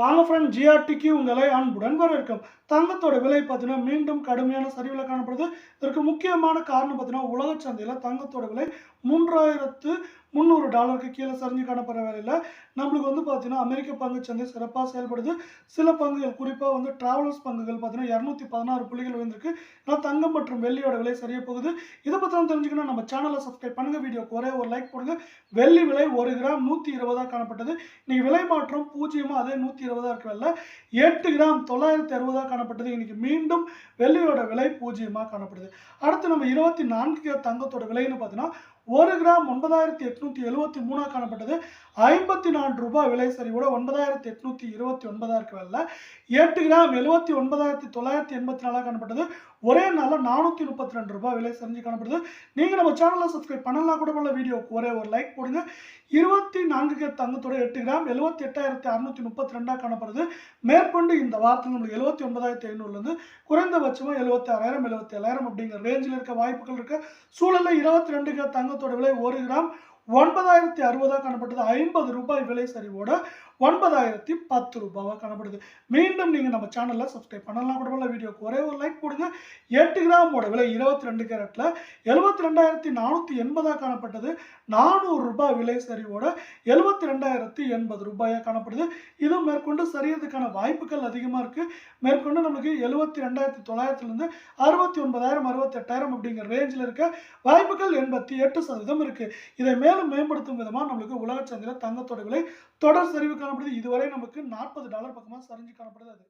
வாங்க ஃப்ரெண்ட் ஜிஆர்டிக்கு உங்களை அன்புடன் வரவேற்கும். தங்கத்தோட விலை பார்த்தீங்கன்னா மீண்டும் கடுமையான சரிவில் காணப்படுது. இதற்கு முக்கியமான காரணம் பார்த்தீங்கன்னா உலக சந்தையில் தங்கத்தோட விலை மூன்றாயிரத்து முந்நூறு டாலருக்கு கீழே சரிஞ்சு காணப்படுற வேலையில் நம்மளுக்கு வந்து பார்த்தீங்கன்னா அமெரிக்க பங்கு சந்தை சிறப்பாக செயல்படுது. சில பங்குகள் குறிப்பாக வந்து டிராவலர்ஸ் பங்குகள் பார்த்தீங்கன்னா இரநூத்தி பதினாறு புள்ளிகள் வந்திருக்கு ஆனால் தங்கம் மற்றும் வெள்ளியோட விலை சரியாக போகுது. இதை பற்றி தெரிஞ்சுக்கணும். நம்ம சேனலை சப்ஸ்கிரைப் பண்ணுங்க. வீடியோக்கு ஒரே ஒரு லைக் போடுங்க. வெள்ளி விலை ஒரு கிராம் நூற்றி இருபதாக காணப்பட்டது. இன்னைக்கு விலை மாற்றம் பூஜ்ஜியமாக அதே நூற்றி இருபதாக வெள்ளை எட்டு கிராம் தொள்ளாயிரத்தி அறுபதாக காணப்பட்டது. இன்னைக்கு மீண்டும் வெள்ளியோட விலை பூஜ்ஜியமாக காணப்படுது. அடுத்து நம்ம இருபத்தி நான்கு தங்கத்தோட விலைன்னு பார்த்தீங்கன்னா ஒரு கிராம் ஒன்பதாயிரத்தி எட்நூத்தி எழுபத்தி மூணாக காணப்பட்டது. ஐம்பத்தி நான்கு ரூபாய் விலை சரிவோட ஒன்பதாயிரத்தி எட்நூத்தி இருபத்தி ஒன்பதா இருக்கு வரல எட்டு கிராம் எழுபத்தி ஒன்பதாயிரத்தி தொள்ளாயிரத்தி எண்பத்தி நாலாக காணப்பட்டது. ஒரே நாளில் நானூற்றி முப்பத்தி ரெண்டு ரூபாய் விலை சரிஞ்சு காணப்படுது. நீங்கள் நம்ம சேனலில் சப்ஸ்கிரைப் பண்ணலாம் கூட உள்ள வீடியோக்கு ஒரே ஒரு லைக் போடுங்க. இருபத்தி நான்கு கே தங்கத்தோட எட்டு கிராம் எழுபத்தி எட்டாயிரத்தி அறுநூத்தி முப்பத்தி ரெண்டாக காணப்படுது. மேற்கொண்டு இந்த வாரத்தில் நம்மளுக்கு எழுபத்தி ஒன்பதாயிரத்தி ஐநூறுலேருந்து குறைந்தபட்சமாக எழுபத்தி ஆறாயிரம் எழுபத்தி ஏழாயிரம் அப்படிங்கிற ரேஞ்சில் இருக்க வாய்ப்புகள் இருக்க. சூழலில் இருபத்தி ரெண்டு கே தங்க தங்கத்தோட விலை ஒரு கிராம் ஒன்பதாயிரத்தி அறுபதாக காணப்பட்டது ஐம்பது ரூபாய் விலை சரிவோட ஒன்பதாயிரத்தி பத்து ரூபாவாக காணப்படுது. மீண்டும் நீங்கள் நம்ம சேனலில் சப்ஸ்கிரைப் பண்ணலாம். கூட உள்ள வீடியோக்கு ஒரே ஒரு லைக் கொடுங்க. எட்டு கிராமோட விலை இருபத்தி ரெண்டு கேரட்டில் எழுபத்தி ரெண்டாயிரத்தி நானூற்றி எண்பதாக காணப்பட்டது. நானூறு ரூபாய் விலை சரிவோட எழுபத்தி ரெண்டாயிரத்தி எண்பது ரூபாயாக காணப்படுது. இது மேற்கொண்டு சரியறதுக்கான வாய்ப்புகள் அதிகமாக இருக்குது மேற்கொண்டு நமக்கு எழுபத்தி ரெண்டாயிரத்தி தொள்ளாயிரத்துலேருந்து அறுபத்தி ஒன்பதாயிரம் அறுபத்தெட்டாயிரம் அப்படிங்கிற ரேஞ்சில் இருக்க வாய்ப்புகள் எண்பத்தி எட்டு சதவீதம் இருக்குது இதை மேலும் மேம்படுத்தும் விதமாக நம்மளுக்கு உலக சந்தையில் தங்கத்தோட விலை தொடர் சரிவு காணப்படுது. இதுவரை நமக்கு நாற்பது டாலர் பக்கமாக சரிஞ்சு காணப்படுது அது.